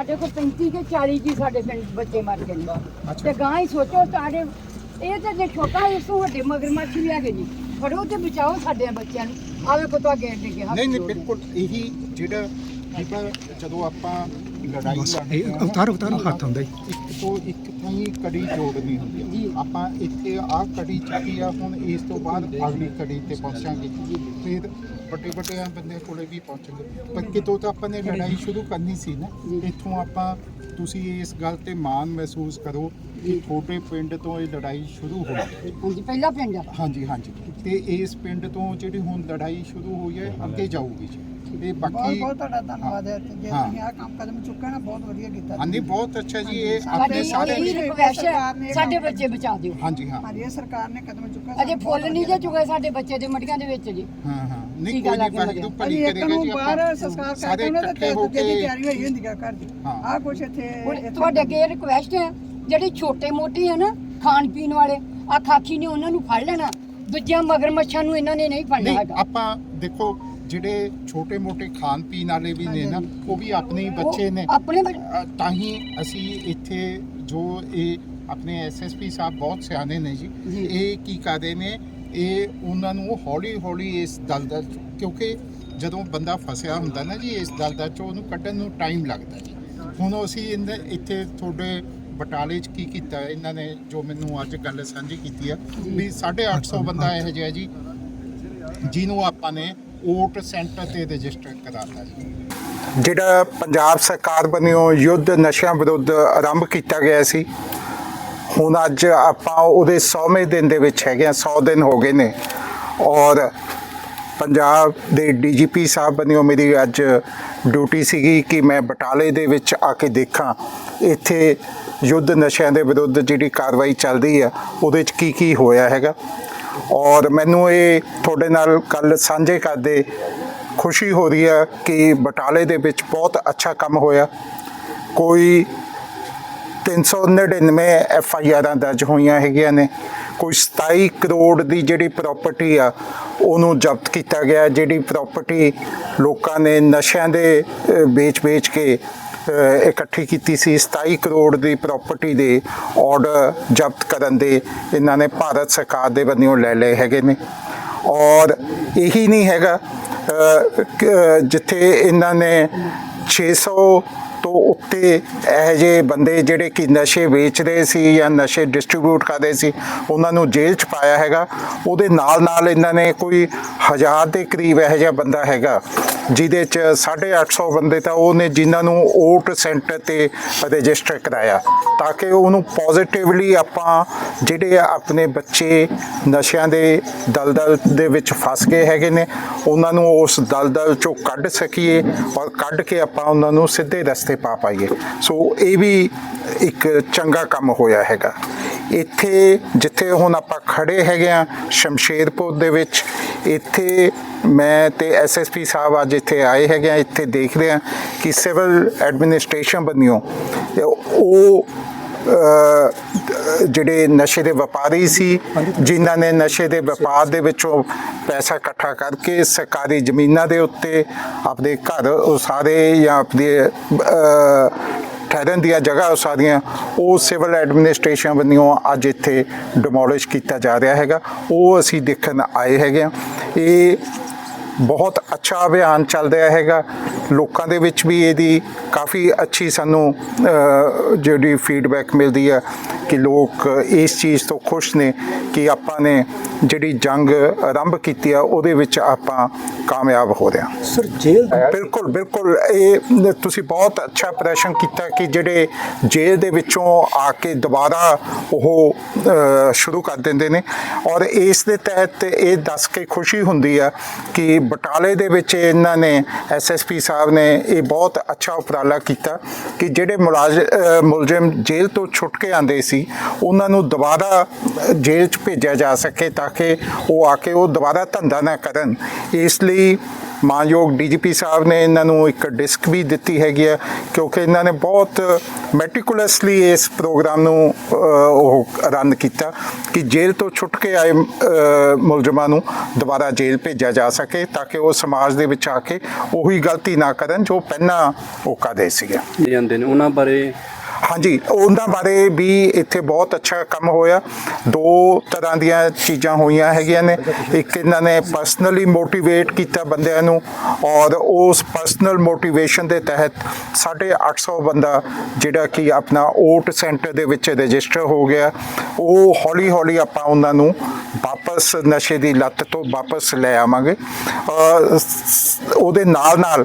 ਸਾਡੇ ਕੋਲ 35 ਕੇ 40 ਜੀ ਸਾਡੇ ਪਿੰਡ ਬੱਚੇ ਮਰ ਗਏ ਨੇ ਤੇ ਗਾਂ ਹੀ ਸੋਚੋ ਸਾਡੇ ਇਹ ਤੇ ਜੇ ਛੋਟਾ ਇਸ ਤੋਂ ਵੱਡੇ ਮਗਰਮੱਛ ਵੀ ਹੈਗੇ ਜੀ ਫੜੋ ਤੇ ਬਚਾਓ ਸਾਡੇ ਬੱਚਿਆਂ ਨੂੰ। ਆਵੇ ਕੋ ਤਾਂ ਗੇਟ ਦੇ ਕੇ ਨਹੀਂ ਨਹੀਂ। ਬਿਲਕੁਲ ਇਹੀ ਜਿਹੜਾ ਬੀਬਾ ਜਦੋਂ ਆਪਾਂ ਲੜਾਈ ਲੜਦੇ ਹਾਂ, ਉਤਾਰੋ ਉਤਾਰੋ ਹੱਥ ਹੁੰਦਾ ਜੀ ਇੱਕ ਤੋਂ ਇੱਕ ਥਾਈ ਕੜੀ ਜੋੜਨੀ ਹੁੰਦੀ। ਹੈ ਆਪਾਂ ਇੱਥੇ ਆਹ ਕੜੀ ਚੱਕੀ ਆ ਹੁਣ ਇਸ ਤੋਂ ਬਾਅਦ ਅਗਲੀ ਕੜੀ ਤੇ ਪਹੁੰਚਾਂਗੇ। ਫਿਰ ਵੱਡੇ ਵੱਡੇ ਬੰਦੇ ਕੋਲੇ ਵੀ ਪਹੁੰਚਾਂਗੇ ਪਰ ਕਿਤੋਂ ਤਾਂ ਆਪਾਂ ਨੇ ਲੜਾਈ ਸ਼ੁਰੂ ਕਰਨੀ ਸੀ ਨਾ। ਇੱਥੋਂ ਆਪਾਂ ਤੁਸੀਂ ਇਸ ਗੱਲ ਤੇ ਮਾਣ ਮਹਿਸੂਸ ਕਰੋ ਕਿ ਛੋਟੇ ਪਿੰਡ ਤੋਂ ਇਹ ਲੜਾਈ ਸ਼ੁਰੂ ਹੋਈ ਹੈ। ਹਾਂਜੀ ਪਹਿਲਾ ਪਿੰਡ ਆ। ਹਾਂਜੀ ਹਾਂਜੀ। ਤੇ ਇਸ ਪਿੰਡ ਤੋਂ ਜਿਹੜੀ ਹੁਣ ਲੜਾਈ ਸ਼ੁਰੂ ਹੋਈ ਹੈ ਅੱਗੇ ਜਾਊਗੀ ਜੀ। ਇਹ ਬਹੁਤ ਬਾਕੀ ਬਹੁਤ ਤੁਹਾਡਾ ਧੰਨਵਾਦ ਹੈ। ਤੇ ਜੇ ਹਾਂ। ਤੁਸੀਂ ਆਹ ਕੰਮ ਕਦਮ ਚੁੱਕਿਆ ਨਾ ਬਹੁਤ ਵਧੀਆ ਕੀਤਾ ਹਾਂਜੀ ਬਹੁਤ ਅੱਛਾ ਜੀ ਇਹ ਆਪਣੇ ਸਾਡੀ ਸਾਰੇ ਇਹੀ ਰਿਕਵੈਸਟ ਹੈ ਸਾਡੇ ਬੱਚੇ ਬਚਾ ਦਿਓ। ਹਾਂਜੀ ਹਾਂ। ਹਾਂਜੀ ਇਹ ਸਰਕਾਰ ਨੇ ਕਦਮ ਚੁੱਕਿਆ ਅਜੇ ਫੁੱਲ ਨਹੀਂ ਜੇ ਚੁਗੇ ਸਾਡੇ ਬੱਚੇ ਦੇ ਮਟੀਆਂ ਦੇ ਵਿੱਚ ਜੀ। ਹਾਂ ਹਾਂ। ਨਹੀਂ ਕੋਈ ਨਹੀਂ। ਭਲੀ ਅਜੇ ਇੱਕ ਕਰੇਗਾ ਨੂੰ ਜੀ ਬਾਹਰ ਆਪਾਂ। ਸੰਸਕਾਰ ਸਾਰੇ ਕਰਦੇ ਉਹਨਾਂ ਇਕੱਠੇ ਤੇ ਹੋ ਦੂਜੇ ਦੀ ਕੇ ਤਿਆਰੀ ਹੋਈ ਹੁੰਦੀ ਆ ਘਰ ਦੀ। ਹਾਂ। ਆਹ ਕੁਛ ਇੱਥੇ ਹੁਣ ਇੱਥੇ- ਤੁਹਾਡੇ ਅੱਗੇ ਰਿਕੁਐਸਟ ਹੈ ਜਿਹੜੇ ਛੋਟੇ ਮੋਟੇ ਆ ਨਾ ਖਾਣ ਪੀਣ ਵਾਲੇ ਆ ਖਾਖੀ ਨੇ ਉਹਨਾਂ ਨੂੰ ਫੜ ਲੈਣਾ ਦੂਜਿਆਂ ਮਗਰਮੱਛਾਂ ਨੂੰ ਇਹਨਾਂ ਨੇ ਨਹੀਂ ਫੜਨਾ ਨਹੀਂ ਹੈਗਾ ਆਪਾਂ ਦੇਖੋ ਜਿਹੜੇ ਛੋਟੇ ਮੋਟੇ ਖਾਣ ਪੀਣ ਵਾਲੇ ਵੀ ਨੇ ਨਾ। ਉਹ ਵੀ ਆਪਣੇ ਹੀ ਬੱਚੇ ਨੇ ਆਪਣੇ ਬੱਚੇ- ਅ, ਤਾਂ ਹੀ ਅਸੀਂ ਇੱਥੇ ਜੋ ਇਹ ਆਪਣੇ ਐਸਐਸਪੀ ਸਾਹਿਬ ਬਹੁਤ ਸਿਆਣੇ ਨੇ ਜੀ ਜੀ। ਇਹ ਕੀ ਕਰਦੇ ਨੇ ਇਹ ਉਹਨਾਂ ਨੂੰ ਹੌਲੀ ਹੌਲੀ ਇਸ ਦਲਦਲ ਚੋਂ- ਕਿਉਂਕਿ ਜਦੋਂ ਬੰਦਾ ਫਸਿਆ ਹੁੰਦਾ ਨਾ ਜੀ ਇਸ ਦਲਦਲ ਚੋਂ ਉਹਨੂੰ ਕੱਢਣ ਨੂੰ ਟਾਈਮ ਲੱਗਦਾ ਜੀ ਹੁਣ ਅਸੀਂ ਇਹਨੇ- ਇੱਥੇ ਤੁਹਾਡੇ ਬਟਾਲੇ 'ਚ ਕੀ ਕੀਤਾ ਇਹਨਾਂ ਨੇ ਜੋ ਮੈਨੂੰ ਅੱਜ ਗੱਲ ਸਾਂਝੀ ਕੀਤੀ ਆ ਵੀ 850 ਬੰਦਾ ਇਹੋ ਜਿਹਾ ਜੀ ਜਿਹਨੂੰ ਆਪਾਂ ਨੇ ਵੋਟ ਸੈਂਟਰ ਤੇ ਰਜਿਸਟਰ ਕਰਾਤਾ ਜੀ। ਜਿਹੜਾ ਪੰਜਾਬ ਸਰਕਾਰ ਵੱਲੋਂ ਯੁੱਧ ਨਸ਼ਿਆਂ ਵਿਰੁੱਧ ਆਰੰਭ ਕੀਤਾ ਗਿਆ ਸੀ ਹੁਣ ਅੱਜ ਆਪਾਂ ਉਹਦੇ 100ਵੇਂ ਦਿਨ ਦੇ ਵਿੱਚ ਹੈਗੇ ਆ 100 ਦਿਨ ਹੋ ਗਏ ਨੇ। ਔਰ ਪੰਜਾਬ ਦੇ ਡੀਜੀਪੀ ਸਾਹਿਬ ਵੱਲੋਂ ਮੇਰੀ ਅੱਜ ਡਿਊਟੀ ਸੀਗੀ ਕਿ ਮੈਂ ਬਟਾਲੇ ਦੇ ਵਿੱਚ ਆ ਕੇ ਦੇਖਾਂ। ਇੱਥੇ ਯੁੱਧ ਨਸ਼ਿਆਂ ਦੇ ਵਿਰੁੱਧ ਜਿਹੜੀ ਕਾਰਵਾਈ ਚੱਲਦੀ ਆ ਉਹਦੇ 'ਚ ਕੀ ਕੀ ਹੋਇਆ ਹੈਗਾ। ਔਰ ਮੈਨੂੰ ਇਹ ਤੁਹਾਡੇ ਨਾਲ ਕੱਲ ਸਾਂਝੇ ਕਰਦੇ ਖੁਸ਼ੀ ਹੋ ਰਹੀ ਹੈ ਕਿ ਬਟਾਲੇ ਦੇ ਵਿੱਚ ਬਹੁਤ ਅੱਛਾ ਕੰਮ ਹੋਇਆ। ਕੋਈ 399 ਐਫ ਆਈ ਆਰਾਂ ਦਰਜ ਹੋਈਆਂ ਹੈਗੀਆਂ ਨੇ। ਕੋਈ 27 ਕਰੋੜ ਦੀ ਜਿਹੜੀ ਪ੍ਰਾਪਰਟੀ ਆ, ਉਹਨੂੰ ਜ਼ਬਤ ਕੀਤਾ ਗਿਆ, ਜਿਹੜੀ ਪ੍ਰਾਪਰਟੀ ਲੋਕਾਂ ਨੇ ਨਸ਼ਿਆਂ ਦੇ ਵੇਚ-ਵੇਚ ਕੇ ਇਕੱਠੀ ਕੀਤੀ ਸੀ। 27 ਕਰੋੜ ਦੀ ਪ੍ਰਾਪਰਟੀ ਦੇ ਆਰਡਰ ਜ਼ਬਤ ਕਰਨ ਦੇ ਇਹਨਾਂ ਨੇ ਭਾਰਤ ਸਰਕਾਰ ਦੇ ਬੰਨਿਓ ਲੈ ਲਏ ਹੈਗੇ ਨੇ। ਔਰ ਇਹੀ ਨਹੀਂ ਹੈਗਾ ਜਿੱਥੇ ਇਹਨਾਂ ਨੇ 600 ਤੋਂ ਉੱਤੇ ਇਹ ਜਿਹੇ ਬੰਦੇ ਜਿਹੜੇ ਕਿ ਨਸ਼ੇ ਵੇਚ ਰਹੇ ਸੀ ਜਾਂ ਨਸ਼ੇ ਡਿਸਟ੍ਰੀਬਿਊਟ ਕਰਦੇ ਸੀ, ਉਹਨਾਂ ਨੂੰ ਜੇਲ੍ਹ 'ਚ ਪਾਇਆ ਹੈਗਾ। ਉਹਦੇ ਨਾਲ ਨਾਲ ਇਹਨਾਂ ਨੇ ਕੋਈ ਹਜ਼ਾਰ ਦੇ ਕਰੀਬ ਇਹ ਜਿਹਾ ਬੰਦਾ ਹੈਗਾ। ਜਿਹਦੇ 'ਚ 850 ਬੰਦੇ ਤਾਂ ਉਹ ਨੇ ਜਿਨ੍ਹਾਂ ਨੂੰ ਓਟ ਸੈਂਟਰ ਤੇ ਰਜਿਸਟਰ ਕਰਾਇਆ। ਤਾਂ ਕਿ ਉਹਨੂੰ ਪੋਜ਼ਿਟਿਵਲੀ ਆਪਾਂ ਜਿਹੜੇ ਆਪਣੇ ਬੱਚੇ ਨਸ਼ਿਆਂ ਦੇ ਦਲਦਲ ਦੇ ਵਿੱਚ ਫਸ ਗਏ ਹੈਗੇ ਨੇ, ਉਹਨਾਂ ਨੂੰ ਉਸ ਦਲਦਲ ਚੋਂ ਕੱਢ ਸਕੀਏ ਔਰ ਕੱਢ ਕੇ ਆਪਾਂ ਉਹਨਾਂ ਨੂੰ ਸਿੱਧੇ ਰਸਤੇ ਪਾ ਪਾਈਏ। ਸੋ ਇਹ ਵੀ ਇੱਕ ਚੰਗਾ ਕੰਮ ਹੋਇਆ ਹੈਗਾ। ਇੱਥੇ ਜਿੱਥੇ ਹੁਣ ਆਪਾਂ ਖੜੇ ਹੈਗੇ ਆ ਸ਼ਮਸ਼ੇਰਪੁਰ ਦੇ ਵਿੱਚ ਇੱਥੇ ਮੈਂ ਤੇ ਐਸਐਸਪੀ ਸਾਹਿਬ ਅੱਜ ਇੱਥੇ ਆਏ ਹੈਗੇ ਆ ਇੱਥੇ ਦੇਖ ਰਹੇ ਆ ਕਿ ਸਿਵਲ ਐਡਮਿਨਿਸਟ੍ਰੇਸ਼ਨ ਬੰਨਿਓ ਉਹ ਜਿਹੜੇ ਨਸ਼ੇ ਦੇ ਵਪਾਰੀ ਸੀ ਜਿਨ੍ਹਾਂ ਨੇ ਨਸ਼ੇ ਦੇ ਵਪਾਰ ਦੇ ਵਿੱਚੋਂ ਪੈਸਾ ਇਕੱਠਾ ਕਰਕੇ ਸਰਕਾਰੀ ਜ਼ਮੀਨਾਂ ਦੇ ਉੱਤੇ ਆਪਣੇ ਘਰ ਉਸਾਰੇ ਜਾਂ ਆਪਣੇ ਠਹਿਰਨ ਦੀਆਂ ਜਗ੍ਹਾ ਸਾਰੀਆਂ। ਉਹ ਸਿਵਲ ਐਡਮਿਨਿਸਟ੍ਰੇਸ਼ਨ ਵੱਲੋਂ ਅੱਜ ਇੱਥੇ ਡਿਮੋਲਿਸ਼ ਕੀਤਾ ਜਾ ਰਿਹਾ ਹੈਗਾ। ਉਹ ਅਸੀਂ ਦੇਖਣ ਆਏ ਹੈਗੇ ਆ। ਇਹ ਬਹੁਤ ਅੱਛਾ ਅਭਿਆਨ ਚੱਲ ਰਿਹਾ ਹੈਗਾ। ਲੋਕਾਂ ਦੇ ਵਿੱਚ ਵੀ ਇਹਦੀ ਕਾਫੀ ਅੱਛੀ ਸਾਨੂੰ ਜਿਹੜੀ ਫੀਡਬੈਕ ਮਿਲਦੀ ਹੈ ਕਿ ਲੋਕ ਇਸ ਚੀਜ਼ ਤੋਂ ਖੁਸ਼ ਨੇ ਕਿ ਆਪਾਂ ਨੇ ਜਿਹੜੀ ਜੰਗ ਆਰੰਭ ਕੀਤੀ ਆ ਉਹਦੇ ਵਿੱਚ ਆਪਾਂ ਕਾਮਯਾਬ ਹੋ ਰਹੇ ਹਾਂ। ਸਰ ਜੇਲ੍ਹ ਬਿਲਕੁਲ ਬਿਲਕੁਲ। ਇਹ ਤੁਸੀਂ ਬਹੁਤ ਅੱਛਾ ਪ੍ਰਦਰਸ਼ਨ ਕੀਤਾ ਕਿ ਜਿਹੜੇ ਜੇਲ੍ਹ ਦੇ ਵਿੱਚੋਂ ਆ ਕੇ ਦੁਬਾਰਾ ਉਹ ਸ਼ੁਰੂ ਕਰ ਦਿੰਦੇ ਨੇ ਔਰ ਇਸ ਦੇ ਤਹਿਤ ਇਹ ਦੱਸ ਕੇ ਖੁਸ਼ੀ ਹੁੰਦੀ ਆ ਕਿ ਬਟਾਲੇ ਦੇ ਵਿੱਚ ਇਹਨਾਂ ਨੇ ਐਸਐਸਪੀ ਸਾਹਿਬ ਨੇ ਇਹ ਬਹੁਤ ਅੱਛਾ ਉਪਰਾਲਾ ਕੀਤਾ ਕਿ ਜਿਹੜੇ ਮੁਲਾਜ਼- ਮੁਲਜ਼ਮ ਜੇਲ੍ਹ ਤੋਂ ਛੁੱਟ ਕੇ ਆਂਦੇ ਸੀ, ਉਹਨਾਂ ਨੂੰ ਦੁਬਾਰਾ ਜੇਲ੍ਹ 'ਚ ਭੇਜਿਆ ਜਾ ਸਕੇ ਤਾਂ ਕਿ ਉਹ ਆ ਕੇ ਉਹ ਦੁਬਾਰਾ ਧੰਦਾ ਨਾ ਕਰਨ। ਇਸ ਲਈ ਮਾਨਯੋਗ ਡੀਜੀਪੀ ਸਾਹਿਬ ਨੇ ਇਹਨਾਂ ਨੂੰ ਇੱਕ ਡਿਸਕ ਵੀ ਦਿੱਤੀ ਹੈਗੀ ਹੈ, ਕਿਉਂਕਿ ਇਹਨਾਂ ਨੇ ਬਹੁਤ ਮੈਟੀਕੂਲਸਲੀ ਇਸ ਪ੍ਰੋਗਰਾਮ ਨੂੰ ਉਹ ਰਨ ਕੀਤਾ ਕਿ ਜੇਲ੍ਹ ਤੋਂ ਛੁੱਟ ਕੇ ਆਏ ਮੁਲਜ਼ਮਾਂ ਨੂੰ ਦੁਬਾਰਾ ਜੇਲ੍ਹ ਭੇਜਿਆ ਜਾ ਸਕੇ ਤਾਂ ਕਿ ਉਹ ਸਮਾਜ ਦੇ ਵਿੱਚ ਆ ਕੇ ਉਹੀ ਗਲਤੀ ਨਾ ਕਰਨ ਜੋ ਪਹਿਲਾਂ ਉਹ ਕਰਦੇ ਸੀਗੇ। ਜਾਂਦੇ ਨੇ। ਉਹਨਾਂ ਬਾਰੇ ਹਾਂਜੀ, ਉਹਨਾਂ ਬਾਰੇ ਵੀ ਇੱਥੇ ਬਹੁਤ ਅੱਛਾ ਕੰਮ ਹੋਇਆ। ਦੋ ਤਰ੍ਹਾਂ ਦੀਆਂ ਚੀਜ਼ਾਂ ਹੋਈਆਂ ਹੈਗੀਆਂ ਨੇ। ਇੱਕ ਇਹਨਾਂ ਨੇ ਪਰਸਨਲੀ ਮੋਟੀਵੇਟ ਕੀਤਾ ਬੰਦਿਆਂ ਨੂੰ ਔਰ ਉਸ ਪਰਸਨਲ ਮੋਟੀਵੇਸ਼ਨ ਦੇ ਤਹਿਤ 850 ਬੰਦਾ ਜਿਹੜਾ ਕਿ ਆਪਣਾ ਓਟ ਸੈਂਟਰ ਦੇ ਵਿੱਚ ਰਜਿਸਟਰ ਹੋ ਗਿਆ। ਉਹ ਹੌਲੀ ਹੌਲੀ ਆਪਾਂ ਉਹਨਾਂ ਨੂੰ ਵਾਪਸ ਨਸ਼ੇ ਦੀ ਲੱਤ ਤੋਂ ਵਾਪਸ ਲੈ ਆਵਾਂਗੇ। ਉਹਦੇ ਨਾਲ ਨਾਲ